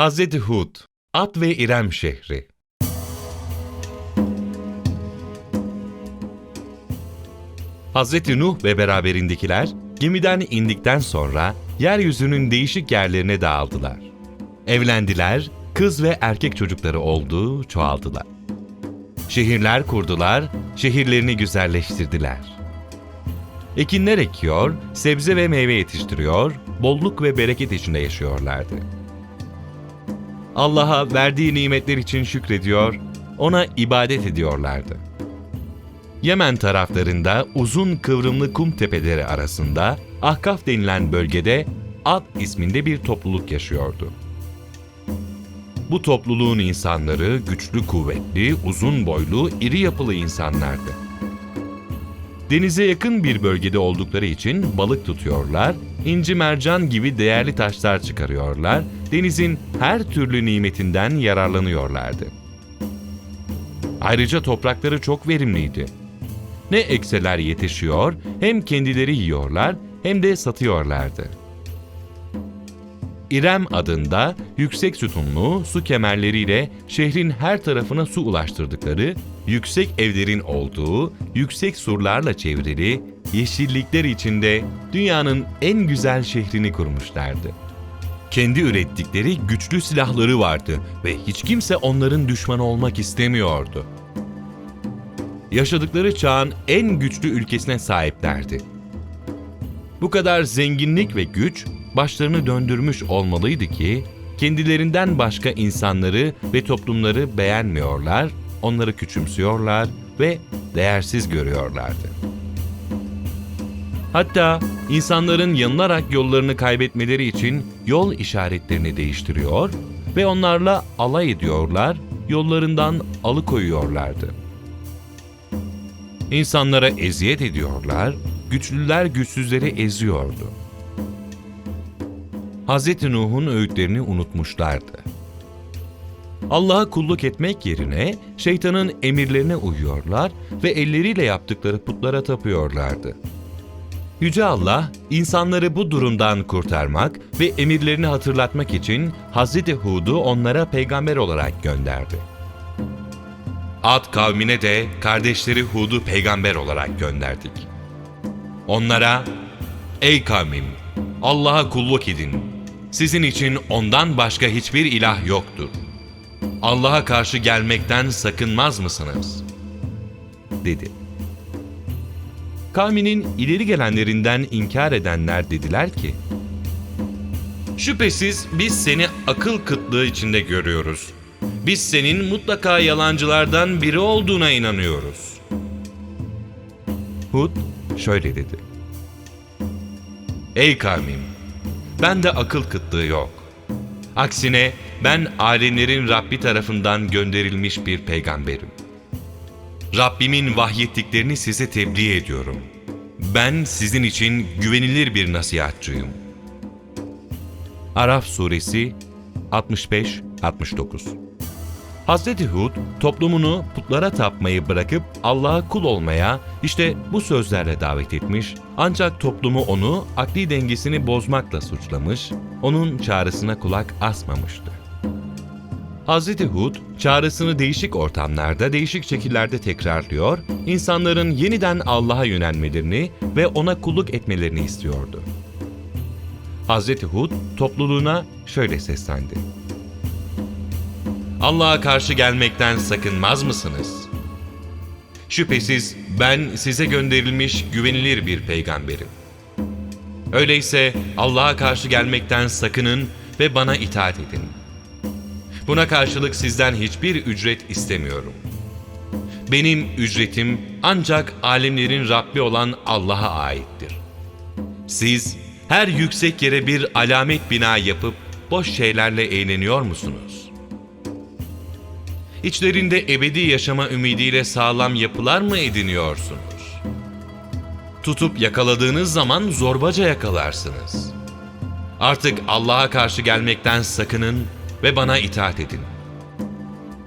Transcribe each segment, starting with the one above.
Hazreti Hud, Ad ve İrem şehri. Hazreti Nuh ve beraberindekiler gemiden indikten sonra yeryüzünün değişik yerlerine dağıldılar. Evlendiler, kız ve erkek çocukları oldu, çoğaldılar. Şehirler kurdular, şehirlerini güzelleştirdiler. Ekinler ekiyor, sebze ve meyve yetiştiriyor, bolluk ve bereket içinde yaşıyorlardı. Allah'a verdiği nimetler için şükrediyor, ona ibadet ediyorlardı. Yemen taraflarında uzun kıvrımlı kum tepeleri arasında Ahkaf denilen bölgede Ad isminde bir topluluk yaşıyordu. Bu topluluğun insanları güçlü kuvvetli, uzun boylu, iri yapılı insanlardı. Denize yakın bir bölgede oldukları için balık tutuyorlar, inci mercan gibi değerli taşlar çıkarıyorlar, denizin her türlü nimetinden yararlanıyorlardı. Ayrıca toprakları çok verimliydi. Ne ekseler yetişiyor, hem kendileri yiyorlar hem de satıyorlardı. İrem adında yüksek sütunlu su kemerleriyle şehrin her tarafına su ulaştırdıkları, yüksek evlerin olduğu, yüksek surlarla çevrili, yeşillikler içinde dünyanın en güzel şehrini kurmuşlardı. Kendi ürettikleri güçlü silahları vardı ve hiç kimse onların düşmanı olmak istemiyordu. Yaşadıkları çağın en güçlü ülkesine sahiplerdi. Bu kadar zenginlik ve güç başlarını döndürmüş olmalıydı ki kendilerinden başka insanları ve toplumları beğenmiyorlar, onları küçümsüyorlar ve değersiz görüyorlardı. Hatta insanların yanılarak yollarını kaybetmeleri için yol işaretlerini değiştiriyor ve onlarla alay ediyorlar, yollarından alıkoyuyorlardı. İnsanlara eziyet ediyorlar, güçlüler güçsüzleri eziyordu. Hz. Nuh'un öğütlerini unutmuşlardı. Allah'a kulluk etmek yerine şeytanın emirlerine uyuyorlar ve elleriyle yaptıkları putlara tapıyorlardı. Yüce Allah, insanları bu durumdan kurtarmak ve emirlerini hatırlatmak için Hz. Hud'u onlara peygamber olarak gönderdi. Ad kavmine de kardeşleri Hud'u peygamber olarak gönderdik. Onlara, Ey kavmim! Allah'a kulluk edin. Sizin için ondan başka hiçbir ilah yoktur. Allah'a karşı gelmekten sakınmaz mısınız? Dedi. Kavminin ileri gelenlerinden inkar edenler dediler ki, Şüphesiz biz seni akıl kıtlığı içinde görüyoruz. Biz senin mutlaka yalancılardan biri olduğuna inanıyoruz. Hud şöyle dedi. Ey kavmim! Bende akıl kıtlığı yok. Aksine ben alemlerin Rabbi tarafından gönderilmiş bir peygamberim. Rabbimin vahyettiklerini size tebliğ ediyorum. Ben sizin için güvenilir bir nasihatçıyım. Araf Suresi 65-69 Hazreti Hud toplumunu putlara tapmayı bırakıp Allah'a kul olmaya işte bu sözlerle davet etmiş ancak toplumu onu akli dengesini bozmakla suçlamış, onun çağrısına kulak asmamıştı. Hazreti Hud çağrısını değişik ortamlarda, değişik şekillerde tekrarlıyor, insanların yeniden Allah'a yönelmelerini ve ona kulluk etmelerini istiyordu. Hazreti Hud topluluğuna şöyle seslendi. Allah'a karşı gelmekten sakınmaz mısınız? Şüphesiz ben size gönderilmiş güvenilir bir peygamberim. Öyleyse Allah'a karşı gelmekten sakının ve bana itaat edin. Buna karşılık sizden hiçbir ücret istemiyorum. Benim ücretim ancak alemlerin Rabbi olan Allah'a aittir. Siz her yüksek yere bir alamet bina yapıp boş şeylerle eğleniyor musunuz? İçlerinde ebedi yaşama ümidiyle sağlam yapılar mı ediniyorsunuz? Tutup yakaladığınız zaman zorbaca yakalarsınız. Artık Allah'a karşı gelmekten sakının ve bana itaat edin.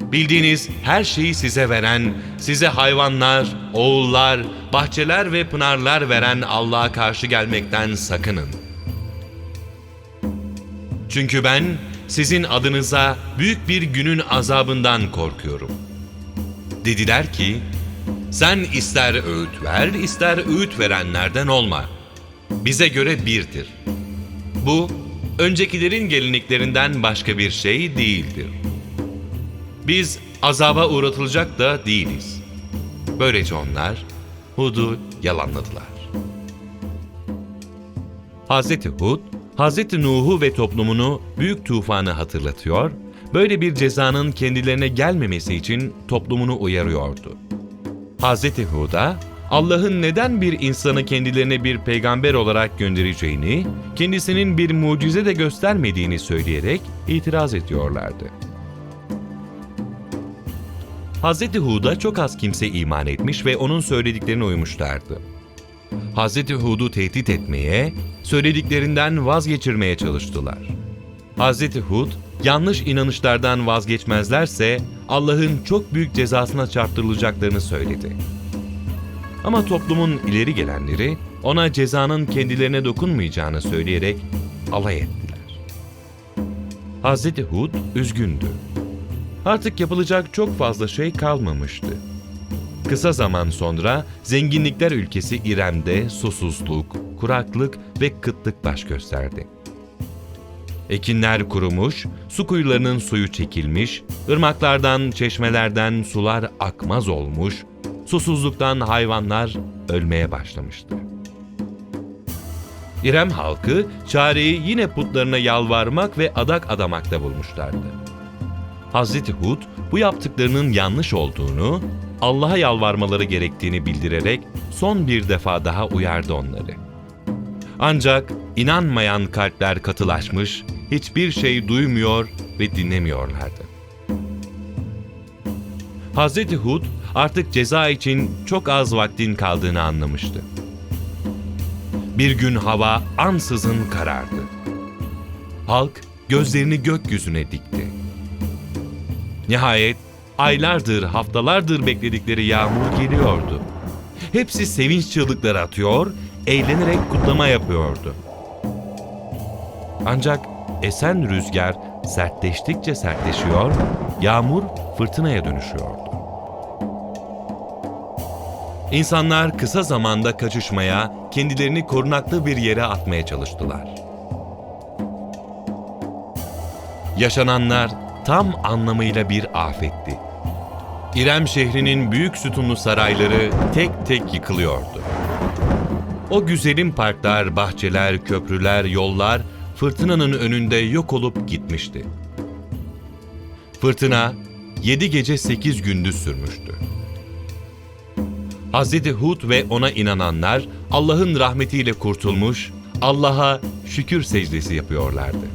Bildiğiniz her şeyi size veren, size hayvanlar, oğullar, bahçeler ve pınarlar veren Allah'a karşı gelmekten sakının. Çünkü ben sizin adınıza büyük bir günün azabından korkuyorum. Dediler ki, sen ister öğüt ver, ister öğüt verenlerden olma. Bize göre birdir. Bu, öncekilerin geleneklerinden başka bir şey değildir. Biz azaba uğratılacak da değiliz. Böylece onlar Hud'u yalanladılar. Hazreti Hud, Hazreti Nuh'u ve toplumunu büyük tufanı hatırlatıyor, böyle bir cezanın kendilerine gelmemesi için toplumunu uyarıyordu. Hazreti Hud'a Allah'ın neden bir insanı kendilerine bir peygamber olarak göndereceğini, kendisinin bir mucize de göstermediğini söyleyerek itiraz ediyorlardı. Hazreti Hud'a çok az kimse iman etmiş ve onun söylediklerine uymuşlardı. Hazreti Hud'u tehdit etmeye, söylediklerinden vazgeçirmeye çalıştılar. Hazreti Hud, yanlış inanışlardan vazgeçmezlerse Allah'ın çok büyük cezasına çarptırılacaklarını söyledi. Ama toplumun ileri gelenleri ona cezanın kendilerine dokunmayacağını söyleyerek alay ettiler. Hazreti Hud üzgündü. Artık yapılacak çok fazla şey kalmamıştı. Kısa zaman sonra zenginlikler ülkesi İrem'de susuzluk, kuraklık ve kıtlık baş gösterdi. Ekinler kurumuş, su kuyularının suyu çekilmiş, ırmaklardan, çeşmelerden sular akmaz olmuş, susuzluktan hayvanlar ölmeye başlamıştı. İrem halkı çareyi yine putlarına yalvarmak ve adak adamakta bulmuşlardı. Hazreti Hud bu yaptıklarının yanlış olduğunu, Allah'a yalvarmaları gerektiğini bildirerek son bir defa daha uyardı onları. Ancak inanmayan kalpler katılaşmış, hiçbir şey duymuyor ve dinlemiyorlardı. Hazreti Hud artık ceza için çok az vaktin kaldığını anlamıştı. Bir gün hava ansızın karardı. Halk gözlerini gökyüzüne dikti. Nihayet aylardır, haftalardır bekledikleri yağmur geliyordu. Hepsi sevinç çığlıkları atıyor, eğlenerek kutlama yapıyordu. Ancak esen rüzgar sertleştikçe sertleşiyor, yağmur fırtınaya dönüşüyordu. İnsanlar kısa zamanda kaçışmaya, kendilerini korunaklı bir yere atmaya çalıştılar. Yaşananlar tam anlamıyla bir afetti. İrem şehrinin büyük sütunlu sarayları tek tek yıkılıyordu. O güzelim parklar, bahçeler, köprüler, yollar fırtınanın önünde yok olup gitmişti. Fırtına yedi gece sekiz gündüz sürmüştü. Hazreti Hud ve ona inananlar Allah'ın rahmetiyle kurtulmuş, Allah'a şükür secdesi yapıyorlardı.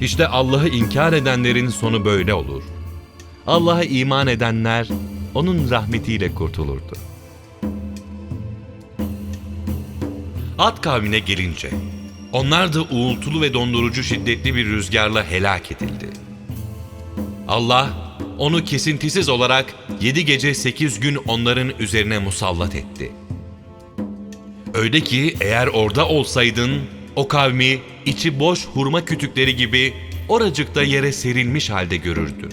İşte Allah'ı inkar edenlerin sonu böyle olur. Allah'a iman edenler onun rahmetiyle kurtulurdu. Ad kavmine gelince, onlar da uğultulu ve dondurucu şiddetli bir rüzgarla helak edildi. Allah, onu kesintisiz olarak yedi gece sekiz gün onların üzerine musallat etti. Öyle ki eğer orada olsaydın, o kavmi içi boş hurma kütükleri gibi oracıkta yere serilmiş halde görürdün.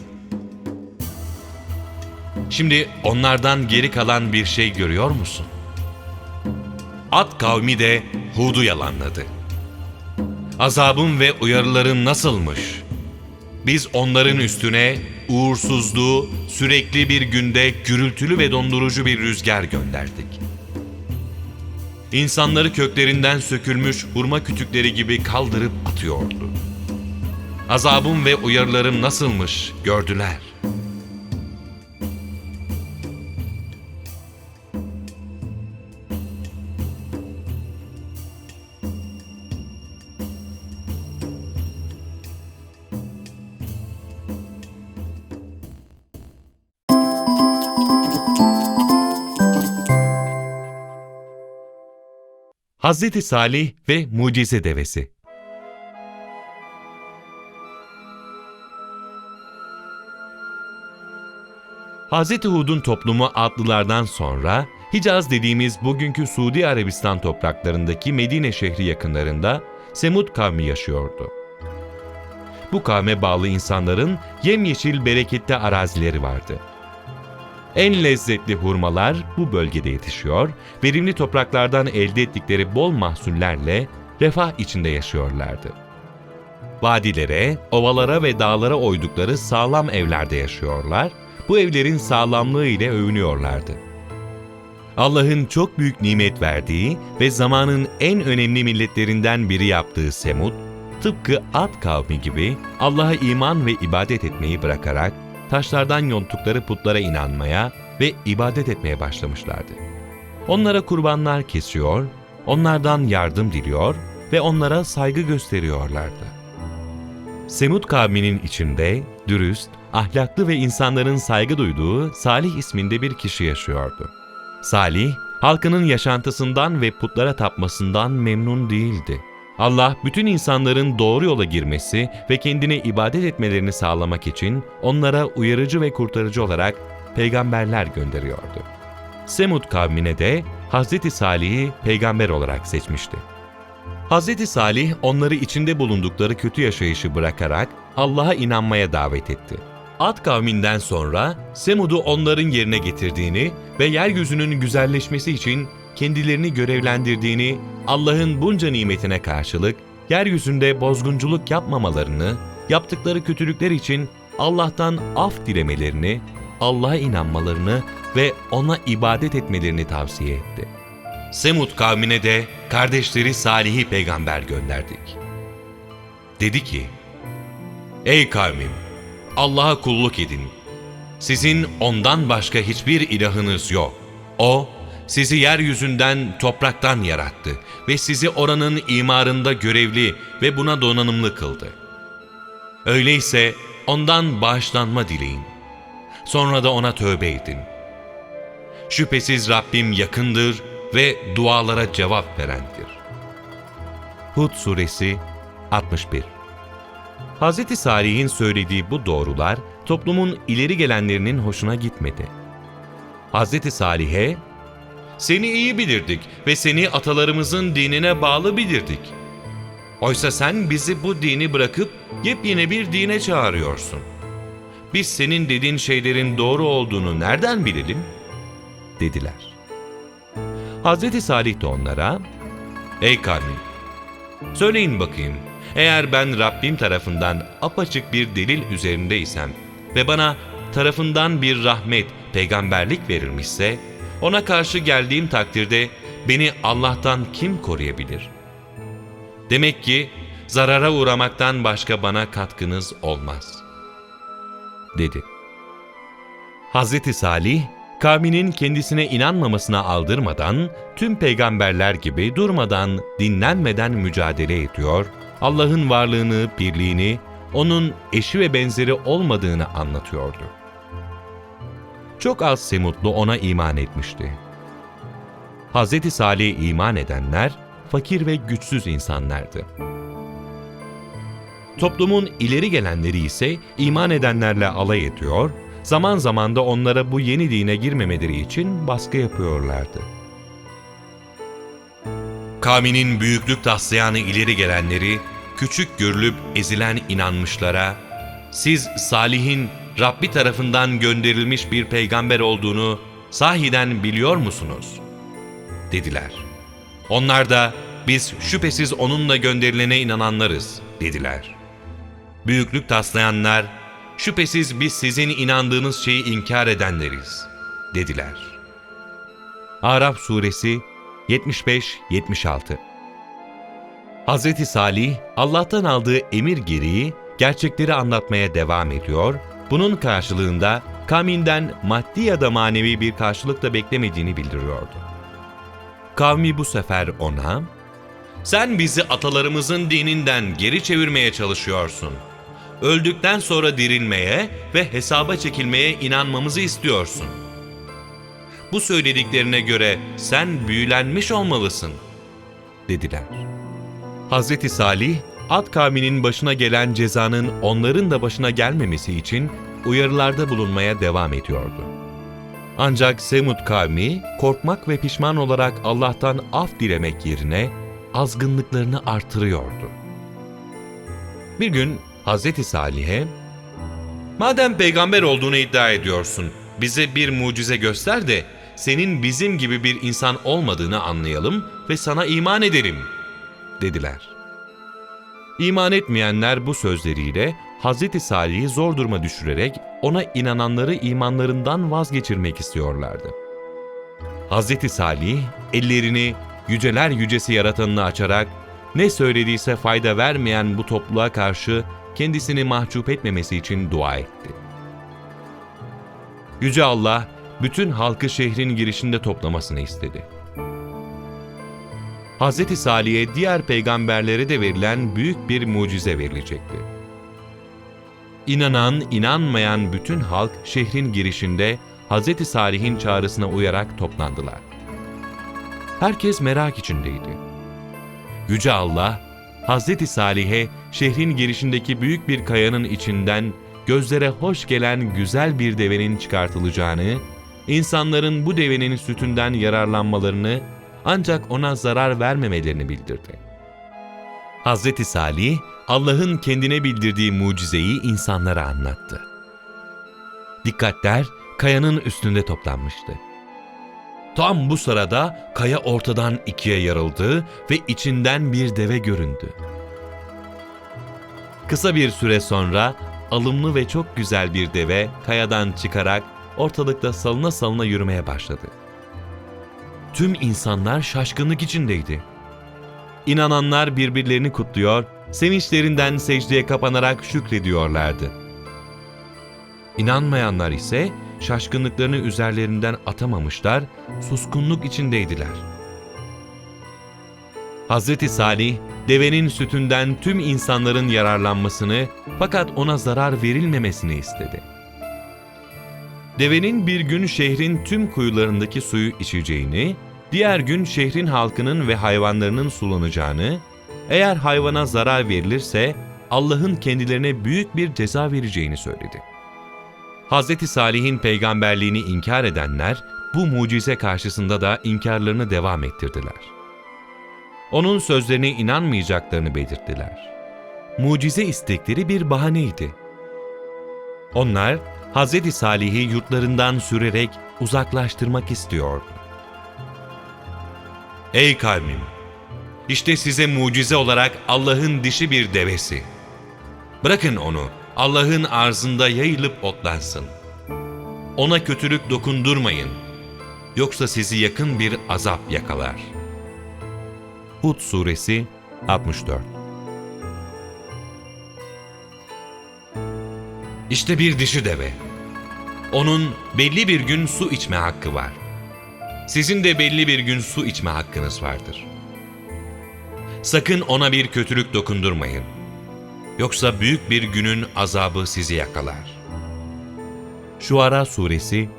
Şimdi onlardan geri kalan bir şey görüyor musun? Ad kavmi de Hud'u yalanladı. Azabım ve uyarılarım nasılmış? Biz onların üstüne uğursuzluğu sürekli bir günde gürültülü ve dondurucu bir rüzgar gönderdik. İnsanları köklerinden sökülmüş hurma kütükleri gibi kaldırıp atıyordu. Azabım ve uyarılarım nasılmış gördüler. Hazreti Salih ve Mucize Devesi Hazreti Hud'un toplumu adlılardan sonra Hicaz dediğimiz bugünkü Suudi Arabistan topraklarındaki Medine şehri yakınlarında Semud kavmi yaşıyordu. bu kavme bağlı insanların yemyeşil bereketli arazileri vardı. En lezzetli hurmalar bu bölgede yetişiyor, verimli topraklardan elde ettikleri bol mahsullerle refah içinde yaşıyorlardı. Vadilere, ovalara ve dağlara oydukları sağlam evlerde yaşıyorlar, bu evlerin sağlamlığı ile övünüyorlardı. Allah'ın çok büyük nimet verdiği ve zamanın en önemli milletlerinden biri yaptığı Semud, tıpkı Ad kavmi gibi Allah'a iman ve ibadet etmeyi bırakarak taşlardan yonttukları putlara inanmaya ve ibadet etmeye başlamışlardı. Onlara kurbanlar kesiyor, onlardan yardım diliyor ve onlara saygı gösteriyorlardı. Semud kavminin içinde dürüst, ahlaklı ve insanların saygı duyduğu Salih isminde bir kişi yaşıyordu. Salih, halkının yaşantısından ve putlara tapmasından memnun değildi. Allah bütün insanların doğru yola girmesi ve kendine ibadet etmelerini sağlamak için onlara uyarıcı ve kurtarıcı olarak peygamberler gönderiyordu. Semud kavmine de Hz. Salih'i peygamber olarak seçmişti. Hz. Salih onları içinde bulundukları kötü yaşayışı bırakarak Allah'a inanmaya davet etti. Ad kavminden sonra Semud'u onların yerine getirdiğini ve yeryüzünün güzelleşmesi için kendilerini görevlendirdiğini, Allah'ın bunca nimetine karşılık yeryüzünde bozgunculuk yapmamalarını, yaptıkları kötülükler için Allah'tan af dilemelerini, Allah'a inanmalarını ve ona ibadet etmelerini tavsiye etti. Semud kavmine de kardeşleri Salih'i peygamber gönderdik. Dedi ki, Ey kavmim! Allah'a kulluk edin. Sizin ondan başka hiçbir ilahınız yok. O, sizi yeryüzünden, topraktan yarattı ve sizi oranın imarında görevli ve buna donanımlı kıldı. Öyleyse ondan bağışlanma dileyin. Sonra da ona tövbe edin. Şüphesiz Rabbim yakındır ve dualara cevap verendir. Hud Suresi 61 Hz. Salih'in söylediği bu doğrular toplumun ileri gelenlerinin hoşuna gitmedi. Hz. Salih'e, ''Seni iyi bilirdik ve seni atalarımızın dinine bağlı bilirdik. Oysa sen bizi bu dini bırakıp yepyeni bir dine çağırıyorsun. Biz senin dediğin şeylerin doğru olduğunu nereden bilelim?'' dediler. Hz. Salih de onlara, ''Ey kavmim, söyleyin bakayım, eğer ben Rabbim tarafından apaçık bir delil üzerindeysem ve bana tarafından bir rahmet, peygamberlik verilmişse, ona karşı geldiğim takdirde beni Allah'tan kim koruyabilir? Demek ki zarara uğramaktan başka bana katkınız olmaz. Dedi. Hazreti Salih, kavminin kendisine inanmamasına aldırmadan, tüm peygamberler gibi durmadan, dinlenmeden mücadele ediyor, Allah'ın varlığını, birliğini, onun eşi ve benzeri olmadığını anlatıyordu. Çok az Semutlu ona iman etmişti. Hz. Salih'e iman edenler, fakir ve güçsüz insanlardı. Toplumun ileri gelenleri ise iman edenlerle alay ediyor, zaman zaman da onlara bu yeni dine girmemeleri için baskı yapıyorlardı. Kavminin büyüklük taslayanı ileri gelenleri, küçük görülüp ezilen inanmışlara, siz Salih'in Rabbi tarafından gönderilmiş bir peygamber olduğunu sahiden biliyor musunuz? Dediler. Onlar da biz şüphesiz onunla gönderilene inananlarız dediler. Büyüklük taslayanlar, şüphesiz biz sizin inandığınız şeyi inkar edenleriz dediler. Araf suresi 75-76 Hz. Salih, Allah'tan aldığı emir gereği gerçekleri anlatmaya devam ediyor, bunun karşılığında kavminden maddi ya da manevi bir karşılık da beklemediğini bildiriyordu. Kavmi bu sefer ona, ''Sen bizi atalarımızın dininden geri çevirmeye çalışıyorsun. Öldükten sonra dirilmeye ve hesaba çekilmeye inanmamızı istiyorsun. Bu söylediklerine göre sen büyülenmiş olmalısın.'' dediler. Hz. Salih, Ad kavminin başına gelen cezanın onların da başına gelmemesi için uyarılarda bulunmaya devam ediyordu. Ancak Semud kavmi korkmak ve pişman olarak Allah'tan af dilemek yerine azgınlıklarını artırıyordu. Bir gün Hazreti Salih'e, ''Madem peygamber olduğunu iddia ediyorsun, bize bir mucize göster de senin bizim gibi bir insan olmadığını anlayalım ve sana iman edelim.'' dediler. İman etmeyenler bu sözleriyle Hazreti Salih'i zor duruma düşürerek ona inananları imanlarından vazgeçirmek istiyorlardı. Hazreti Salih ellerini yüceler yücesi yaratanını açarak ne söylediyse fayda vermeyen bu topluluğa karşı kendisini mahcup etmemesi için dua etti. Yüce Allah bütün halkı şehrin girişinde toplamasını istedi. Hz. Salih'e diğer peygamberlere de verilen büyük bir mucize verilecekti. İnanan, inanmayan bütün halk şehrin girişinde Hz. Salih'in çağrısına uyarak toplandılar. Herkes merak içindeydi. Yüce Allah, Hz. Salih'e şehrin girişindeki büyük bir kayanın içinden gözlere hoş gelen güzel bir devenin çıkartılacağını, insanların bu devenin sütünden yararlanmalarını ancak ona zarar vermemelerini bildirdi. Hz. Salih, Allah'ın kendine bildirdiği mucizeyi insanlara anlattı. Dikkatler kayanın üstünde toplanmıştı. Tam bu sırada kaya ortadan ikiye yarıldı ve içinden bir deve göründü. Kısa bir süre sonra alımlı ve çok güzel bir deve kayadan çıkarak ortalıkta salına salına yürümeye başladı. Tüm insanlar şaşkınlık içindeydi. İnananlar birbirlerini kutluyor, sevinçlerinden secdeye kapanarak şükrediyorlardı. İnanmayanlar ise şaşkınlıklarını üzerlerinden atamamışlar, suskunluk içindeydiler. Hz. Salih, devenin sütünden tüm insanların yararlanmasını fakat ona zarar verilmemesini istedi. Devenin bir gün şehrin tüm kuyularındaki suyu içeceğini, diğer gün şehrin halkının ve hayvanlarının sulanacağını, eğer hayvana zarar verilirse Allah'ın kendilerine büyük bir ceza vereceğini söyledi. Hz. Salih'in peygamberliğini inkar edenler bu mucize karşısında da inkarlarını devam ettirdiler. Onun sözlerine inanmayacaklarını belirttiler. Mucize istekleri bir bahaneydi. Onlar Hz. Salih'i yurtlarından sürerek uzaklaştırmak istiyordu. Ey kavmim! İşte size mucize olarak Allah'ın dişi bir devesi. Bırakın onu, Allah'ın arzında yayılıp otlansın. Ona kötülük dokundurmayın. Yoksa sizi yakın bir azap yakalar. Hud Suresi 64 İşte bir dişi deve. Onun belli bir gün su içme hakkı var. Sizin de belli bir gün su içme hakkınız vardır. Sakın ona bir kötülük dokundurmayın. Yoksa büyük bir günün azabı sizi yakalar. Şuara Suresi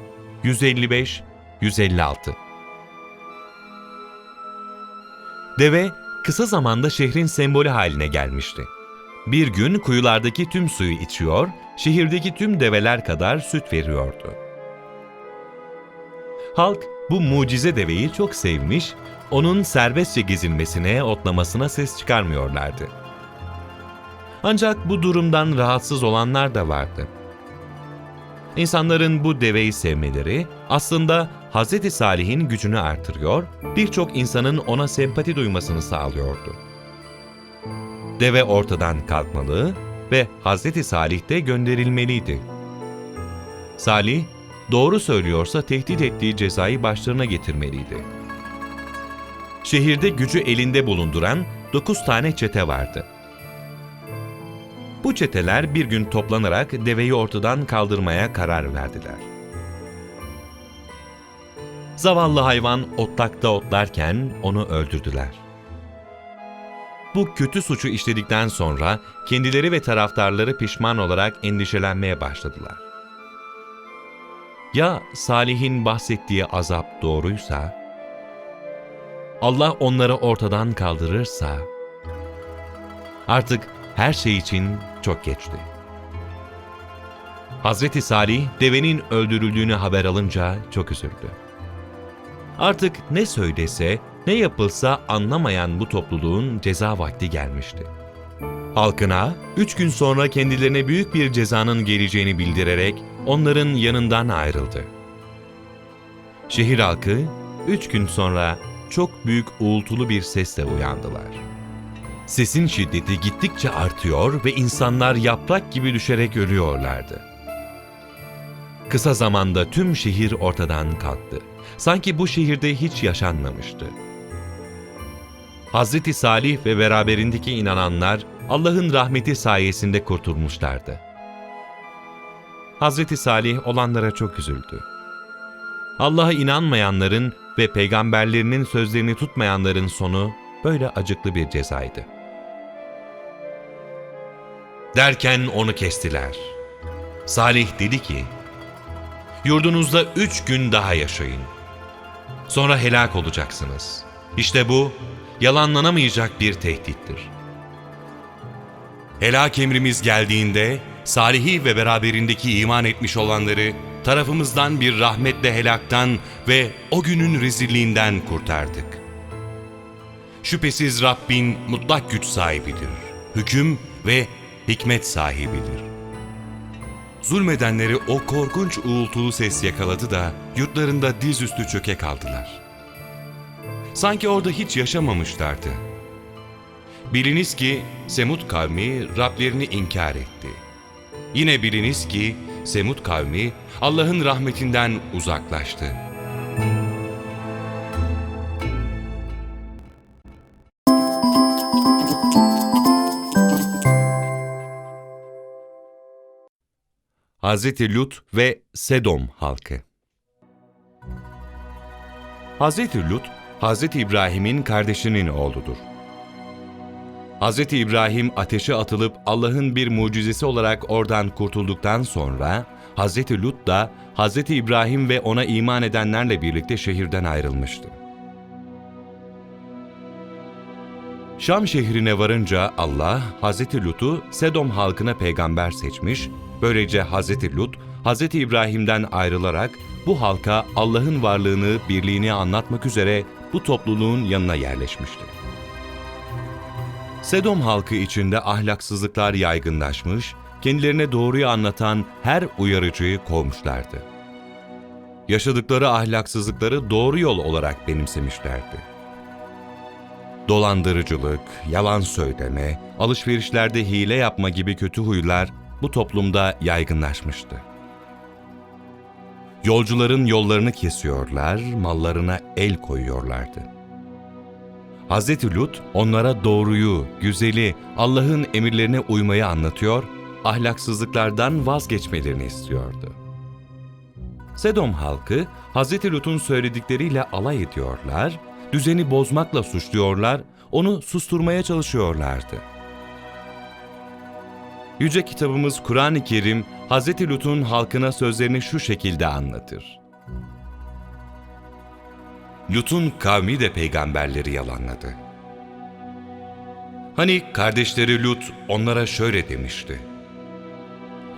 155-156 Deve kısa zamanda şehrin sembolü haline gelmişti. Bir gün kuyulardaki tüm suyu içiyor, şehirdeki tüm develer kadar süt veriyordu. Halk bu mucize deveyi çok sevmiş, onun serbestçe gezinmesine, otlamasına ses çıkarmıyorlardı. Ancak bu durumdan rahatsız olanlar da vardı. İnsanların bu deveyi sevmeleri aslında Hz. Salih'in gücünü artırıyor, birçok insanın ona sempati duymasını sağlıyordu. Deve ortadan kalkmalı ve Hz. Salih de gönderilmeliydi. Salih, doğru söylüyorsa tehdit ettiği cezayı başlarına getirmeliydi. Şehirde gücü elinde bulunduran dokuz tane çete vardı. Bu çeteler bir gün toplanarak deveyi ortadan kaldırmaya karar verdiler. Zavallı hayvan otlakta otlarken onu öldürdüler. Bu kötü suçu işledikten sonra kendileri ve taraftarları pişman olarak endişelenmeye başladılar. Ya Salih'in bahsettiği azap doğruysa, Allah onları ortadan kaldırırsa, artık her şey için çok geçti. Hazreti Salih devenin öldürüldüğünü haber alınca çok üzüldü. Artık ne söylese, ne yapılsa anlamayan bu topluluğun ceza vakti gelmişti. Halkına üç gün sonra kendilerine büyük bir cezanın geleceğini bildirerek onların yanından ayrıldı. Şehir halkı üç gün sonra çok büyük uğultulu bir sesle uyandılar. Sesin şiddeti gittikçe artıyor ve insanlar yaprak gibi düşerek ölüyorlardı. Kısa zamanda tüm şehir ortadan kalktı. Sanki bu şehirde hiç yaşanmamıştı. Hazreti Salih ve beraberindeki inananlar Allah'ın rahmeti sayesinde kurtulmuşlardı. Hazreti Salih olanlara çok üzüldü. Allah'a inanmayanların ve peygamberlerinin sözlerini tutmayanların sonu böyle acıklı bir cezaydı. Derken onu kestiler. Salih dedi ki, Yurdunuzda üç gün daha yaşayın. Sonra helak olacaksınız. İşte bu, yalanlanamayacak bir tehdittir. Helak emrimiz geldiğinde, Salih'i ve beraberindeki iman etmiş olanları tarafımızdan bir rahmetle helaktan ve o günün rezilliğinden kurtardık. Şüphesiz Rabbin mutlak güç sahibidir. Hüküm ve hikmet sahibidir. Zulmedenleri o korkunç uğultulu ses yakaladı da yurtlarında dizüstü çöke kaldılar. Sanki orada hiç yaşamamışlardı. Biliniz ki Semud kavmi Rablerini inkar etti. Yine biliniz ki Semud kavmi Allah'ın rahmetinden uzaklaştı. Hazreti Lut ve Sedom halkı Hazreti Lut, Hazreti İbrahim'in kardeşinin oğludur. Hazreti İbrahim ateşe atılıp Allah'ın bir mucizesi olarak oradan kurtulduktan sonra Hazreti Lut da Hazreti İbrahim ve ona iman edenlerle birlikte şehirden ayrılmıştı. Şam şehrine varınca Allah Hazreti Lut'u Sedom halkına peygamber seçmiş, böylece Hazreti Lut, Hazreti İbrahim'den ayrılarak bu halka Allah'ın varlığını, birliğini anlatmak üzere bu topluluğun yanına yerleşmişti. Sedom halkı içinde ahlaksızlıklar yaygınlaşmış, kendilerine doğruyu anlatan her uyarıcıyı kovmuşlardı. Yaşadıkları ahlaksızlıkları doğru yol olarak benimsemişlerdi. Dolandırıcılık, yalan söyleme, alışverişlerde hile yapma gibi kötü huylar bu toplumda yaygınlaşmıştı. Yolcuların yollarını kesiyorlar, mallarına el koyuyorlardı. Hz. Lut onlara doğruyu, güzeli, Allah'ın emirlerine uymayı anlatıyor, ahlaksızlıklardan vazgeçmelerini istiyordu. Sedom halkı Hz. Lut'un söyledikleriyle alay ediyorlar, düzeni bozmakla suçluyorlar, onu susturmaya çalışıyorlardı. Yüce kitabımız Kur'an-ı Kerim, Hz. Lut'un halkına sözlerini şu şekilde anlatır. Lut'un kavmi de peygamberleri yalanladı. Hani kardeşleri Lut onlara şöyle demişti.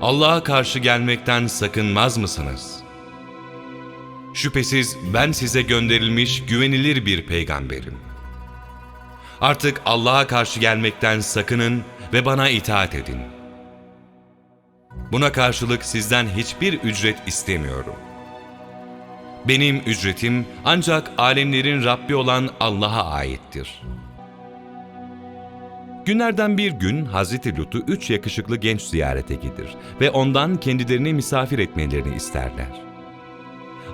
Allah'a karşı gelmekten sakınmaz mısınız? Şüphesiz ben size gönderilmiş güvenilir bir peygamberim. Artık Allah'a karşı gelmekten sakının ve bana itaat edin. Buna karşılık sizden hiçbir ücret istemiyorum. Benim ücretim ancak alemlerin Rabbi olan Allah'a aittir. Günlerden bir gün Hazreti Lut'u üç yakışıklı genç ziyarete gelir ve ondan kendilerini misafir etmelerini isterler.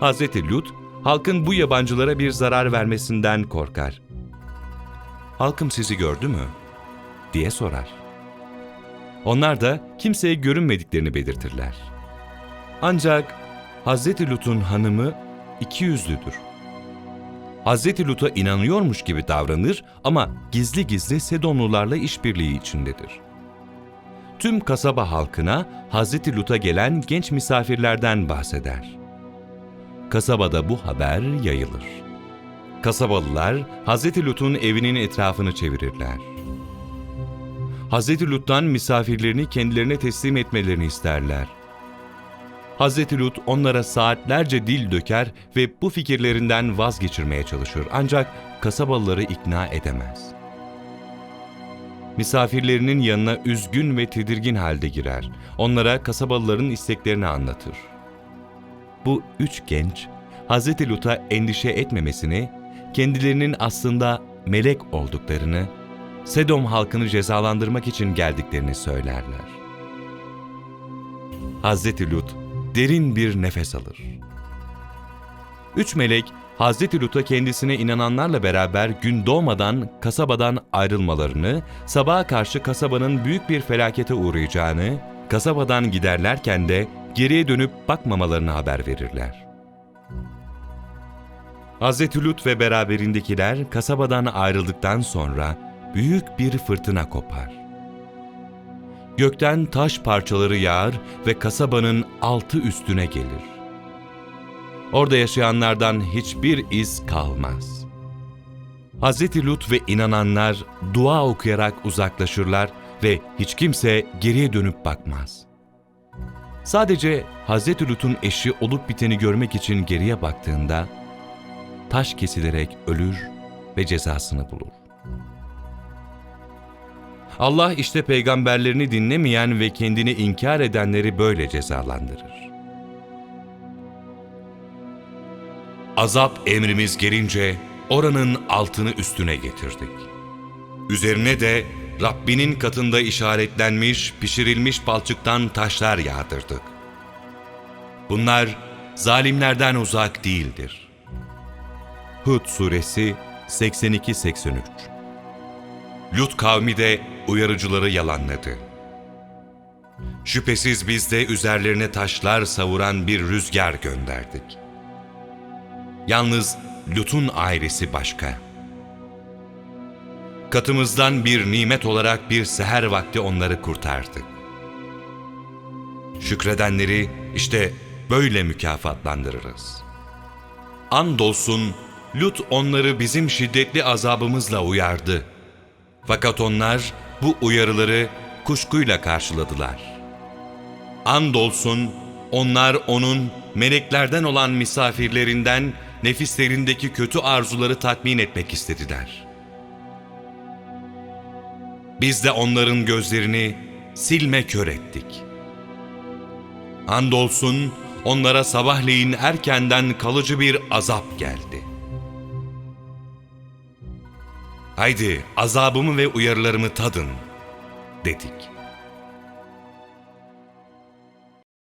Hazreti Lut, halkın bu yabancılara bir zarar vermesinden korkar. Halkım sizi gördü mü? diye sorar. Onlar da kimseye görünmediklerini belirtirler. Ancak Hazreti Lut'un hanımı iki yüzlüdür. Hazreti Lut'a inanıyormuş gibi davranır ama gizli gizli Sedonlularla işbirliği içindedir. Tüm kasaba halkına Hazreti Lut'a gelen genç misafirlerden bahseder. Kasabada bu haber yayılır. Kasabalılar Hazreti Lut'un evinin etrafını çevirirler. Hazreti Lut'tan misafirlerini kendilerine teslim etmelerini isterler. Hazreti Lut onlara saatlerce dil döker ve bu fikirlerinden vazgeçirmeye çalışır ancak kasabalıları ikna edemez. misafirlerinin yanına üzgün ve tedirgin halde girer. Onlara kasabalıların isteklerini anlatır. Bu üç genç, Hz. Lut'a endişe etmemesini, kendilerinin aslında melek olduklarını, Sedom halkını cezalandırmak için geldiklerini söylerler. Hz. Lut derin bir nefes alır. Üç melek Hz. Lut'a kendisine inananlarla beraber gün doğmadan kasabadan ayrılmalarını, sabaha karşı kasabanın büyük bir felakete uğrayacağını, kasabadan giderlerken de geriye dönüp bakmamalarını haber verirler. Hz. Lut ve beraberindekiler kasabadan ayrıldıktan sonra büyük bir fırtına kopar. Gökten taş parçaları yağar ve kasabanın altı üstüne gelir. Orada yaşayanlardan hiçbir iz kalmaz. Hz. Lut ve inananlar dua okuyarak uzaklaşırlar ve hiç kimse geriye dönüp bakmaz. Sadece Hz. Lut'un eşi olup biteni görmek için geriye baktığında taş kesilerek ölür ve cezasını bulur. Allah işte peygamberlerini dinlemeyen ve kendini inkar edenleri böyle cezalandırır. Azap emrimiz gelince oranın altını üstüne getirdik. Üzerine de Rabbinin katında işaretlenmiş, pişirilmiş balçıktan taşlar yağdırdık. Bunlar zalimlerden uzak değildir. Hud Suresi 82-83 Lut kavmi de uyarıcıları yalanladı. Şüphesiz biz de üzerlerine taşlar savuran bir rüzgar gönderdik. Yalnız Lut'un ailesi başka. Katımızdan bir nimet olarak bir seher vakti onları kurtardık. Şükredenleri işte böyle mükafatlandırırız. Andolsun Lut onları bizim şiddetli azabımızla uyardı. Fakat onlar bu uyarıları kuşkuyla karşıladılar. Andolsun onlar onun meleklerden olan misafirlerinden nefislerindeki kötü arzuları tatmin etmek istediler. Biz de onların gözlerini silme kör ettik. Andolsun onlara sabahleyin erkenden kalıcı bir azap geldi. Haydi azabımı ve uyarılarımı tadın dedik.